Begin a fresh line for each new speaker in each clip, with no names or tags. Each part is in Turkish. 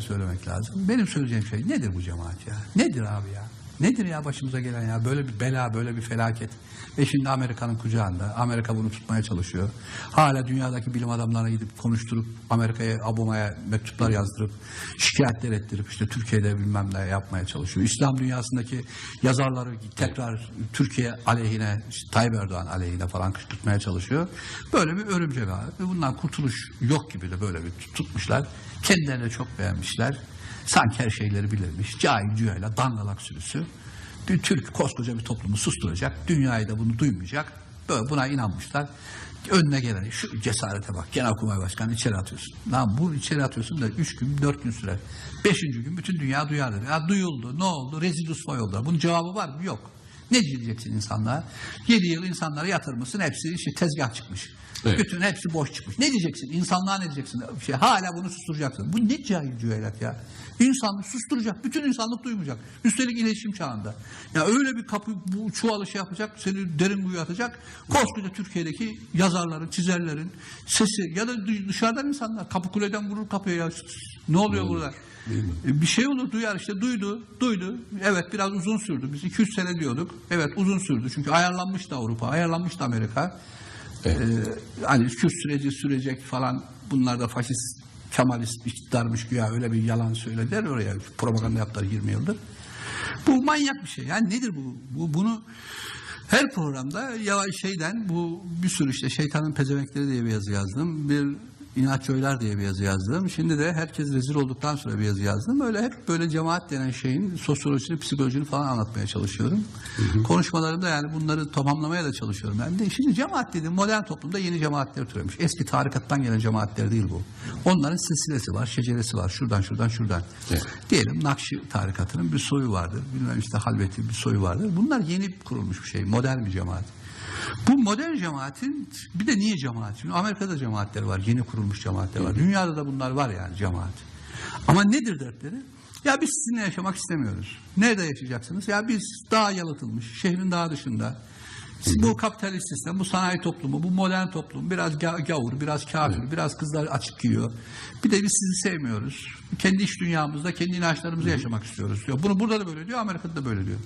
söylemek lazım. Benim söyleyeceğim şey nedir bu cemaat ya? Nedir abi ya? Nedir ya başımıza gelen ya? Böyle bir bela, böyle bir felaket. Ve şimdi Amerika'nın kucağında. Amerika bunu tutmaya çalışıyor. Hala dünyadaki bilim adamlarına gidip konuşturup Amerika'ya, Obama'ya mektuplar yazdırıp şikayetler ettirip işte Türkiye'de bilmem ne yapmaya çalışıyor. İslam dünyasındaki yazarları tekrar Türkiye aleyhine, işte Tayyip Erdoğan aleyhine falan kışkırtmaya çalışıyor. Böyle bir örümcek. Ve bundan kurtuluş yok gibi de böyle bir tutmuşlar. Kendilerini çok beğenmişler. Sanki her şeyleri bilirmiş. Cahil cühayla dangalak sürüsü. Bir Türk koskoca bir toplumu susturacak. Dünyayı da bunu duymayacak. Böyle buna inanmışlar. Önüne gelen şu cesarete bak. Genelkurmay Başkanı içeri atıyorsun. Lan bu içeri atıyorsun da üç gün, dört gün sürer. Beşinci gün bütün dünya duyar dedi. Ya duyuldu, ne oldu? Rezil oldu. Bunun cevabı var mı? Yok. Ne diyeceksin insanlara? Yedi yıl insanları yatırmışsın. Hepsi işte tezgah çıkmış.
Evet.
Bütün hepsi boş çıkmış. Ne diyeceksin? İnsanlığa ne diyeceksin? Şey, hala bunu susturacaksın. Bu ne cahil cühelat ya? İnsanlık susturacak. Bütün insanlık duymayacak. Üstelik iletişim çağında. Ya öyle bir kapı bu çuvalı şey yapacak. Seni derin kuyuya atacak. Koskoca Türkiye'deki yazarların, çizerlerin sesi ya da dı- dışarıdan insanlar kapı kuleden vurur kapıya ya. Ne oluyor burada? E, Bir şey olur duyar işte duydu duydu. Evet biraz uzun sürdü. Biz 200 sene diyorduk. Evet uzun sürdü. Çünkü ayarlanmıştı Avrupa ayarlanmıştı Amerika.
Evet.
Ee, hani Kürt süreci sürecek falan bunlar da faşist Kemalist iktidarmış güya öyle bir yalan söylediler oraya. Propaganda yaptılar 20 yıldır. Bu manyak bir şey. Yani nedir bu, bu bunu her programda ya şeyden bu bir sürü işte şeytanın pezevenkleri diye bir yazı yazdım. Bir inatçı diye bir yazı yazdım. Şimdi de herkes rezil olduktan sonra bir yazı yazdım. Böyle hep böyle cemaat denen şeyin sosyolojisini, psikolojisini falan anlatmaya çalışıyorum. Konuşmalarımda yani bunları tamamlamaya da çalışıyorum. Ben de şimdi cemaat dedim modern toplumda yeni cemaatler türemiş. Eski tarikattan gelen cemaatler değil bu. Onların silsilesi var, şeceresi var. Şuradan şuradan şuradan.
Evet.
Diyelim Nakşi tarikatının bir soyu vardır. Bilmem işte Halveti bir soyu vardır. Bunlar yeni kurulmuş bir şey. Modern bir cemaat. Bu modern cemaatin bir de niye cemaat? Şimdi Amerika'da cemaatler var. Yeni kurulmuş cemaatler var. Dünyada da bunlar var yani cemaat. Ama nedir dertleri? Ya biz sizinle yaşamak istemiyoruz. Nerede yaşayacaksınız? Ya biz daha yalıtılmış, şehrin daha dışında. Siz bu kapitalist sistem, bu sanayi toplumu, bu modern toplum biraz ga- gavur, biraz kafir, biraz kızlar açık giyiyor. Bir de biz sizi sevmiyoruz. Kendi iş dünyamızda, kendi inançlarımızı yaşamak istiyoruz diyor. Bunu burada da böyle diyor, Amerika'da da böyle diyor.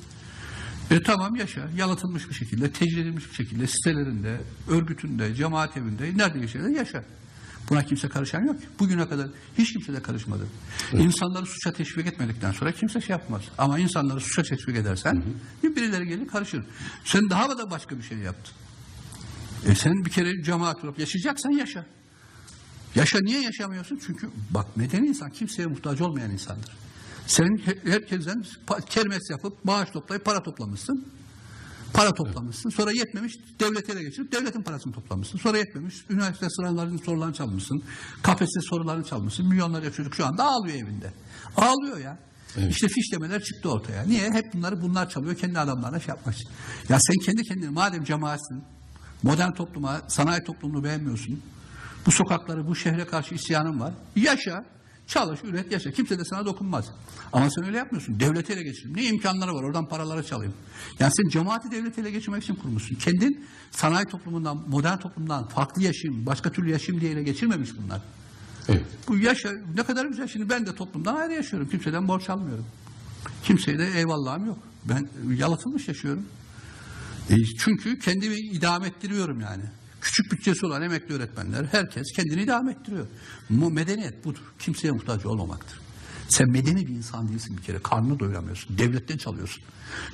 E tamam yaşa. Yalıtılmış bir şekilde, tecrübe edilmiş bir şekilde sitelerinde, örgütünde, cemaat evinde nerede yaşarsan yaşa. Buna kimse karışan yok. Bugüne kadar hiç kimse de karışmadı. İnsanları suça teşvik etmedikten sonra kimse şey yapmaz. Ama insanları suça teşvik edersen birileri gelir karışır. Sen daha da başka bir şey yaptın. E sen bir kere cemaat olup yaşayacaksan yaşa. Yaşa niye yaşamıyorsun? Çünkü bak medeni insan kimseye muhtaç olmayan insandır. Sen he- herkesten kermes yapıp maaş toplayıp para toplamışsın. Para toplamışsın. Sonra yetmemiş devlete ele geçirip devletin parasını toplamışsın. Sonra yetmemiş üniversite sınavlarının sorularını çalmışsın. KPSS sorularını çalmışsın. Milyonlarca çocuk şu anda ağlıyor evinde. Ağlıyor ya.
Evet.
İşte fişlemeler çıktı ortaya. Niye? Hep bunları bunlar çalıyor. Kendi adamlarına şey yapmak için. Ya sen kendi kendine madem cemaatsin, modern topluma, sanayi toplumunu beğenmiyorsun. Bu sokakları, bu şehre karşı isyanın var. Yaşa, çalış, üret, yaşa. Kimse de sana dokunmaz. Ama sen öyle yapmıyorsun. Devleti ele geçireyim. Ne imkanları var? Oradan paraları çalayım. Yani sen cemaati devleti ele geçirmek için kurmuşsun. Kendin sanayi toplumundan, modern toplumdan farklı yaşayayım, başka türlü yaşayayım diye ele geçirmemiş bunlar.
Evet.
Bu yaşa ne kadar güzel. Şimdi ben de toplumdan ayrı yaşıyorum. Kimseden borç almıyorum. Kimseye de eyvallahım yok. Ben yalıtılmış yaşıyorum. E, çünkü kendimi idame ettiriyorum yani. Küçük bütçesi olan emekli öğretmenler herkes kendini idame ettiriyor. Bu medeniyet budur. Kimseye muhtaç olmamaktır. Sen medeni bir insan değilsin bir kere. Karnını doyuramıyorsun. Devletten çalıyorsun.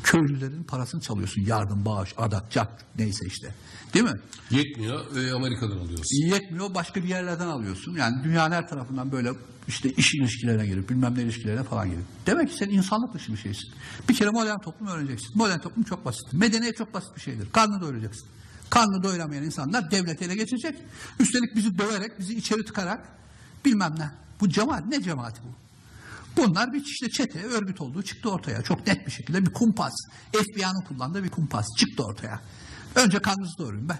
Köylülerin parasını çalıyorsun. Yardım, bağış, adak, cak neyse işte. Değil mi?
Yetmiyor ve Amerika'dan alıyorsun.
yetmiyor başka bir yerlerden alıyorsun. Yani dünyanın her tarafından böyle işte iş ilişkilerine girip bilmem ne ilişkilerine falan girip. Demek ki sen insanlık dışı bir şeysin. Bir kere modern toplum öğreneceksin. Modern toplum çok basit. Medeniyet çok basit bir şeydir. Karnını doyuracaksın. Karnını doyuramayan insanlar devleti ele geçirecek. Üstelik bizi döverek, bizi içeri tıkarak bilmem ne. Bu cemaat ne cemaati bu? Bunlar bir işte çete, örgüt olduğu çıktı ortaya. Çok net bir şekilde bir kumpas. FBI'nin kullandığı bir kumpas çıktı ortaya. Önce karnınızı doyurun be.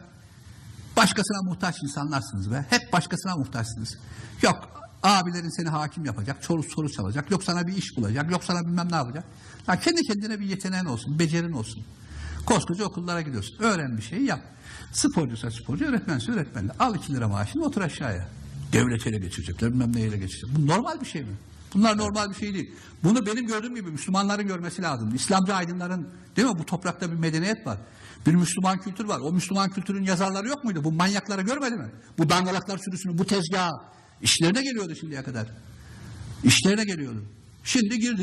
Başkasına muhtaç insanlarsınız be. Hep başkasına muhtaçsınız. Yok abilerin seni hakim yapacak, soru soru çalacak, yok sana bir iş bulacak, yok sana bilmem ne yapacak. Ya kendi kendine bir yeteneğin olsun, becerin olsun. Koskoca okullara gidiyorsun. Öğren bir şeyi yap. Sporcuysa sporcu, öğretmense öğretmen. Al iki lira maaşını otur aşağıya. Devlet ele geçirecekler, bilmem ne ele geçirecek. Bu normal bir şey mi? Bunlar normal bir şey değil. Bunu benim gördüğüm gibi Müslümanların görmesi lazım. İslamcı aydınların değil mi? Bu toprakta bir medeniyet var. Bir Müslüman kültür var. O Müslüman kültürün yazarları yok muydu? Bu manyakları görmedi mi? Bu dangalaklar sürüsünü, bu tezgahı. işlerine geliyordu şimdiye kadar. İşlerine geliyordu. Şimdi girdiler.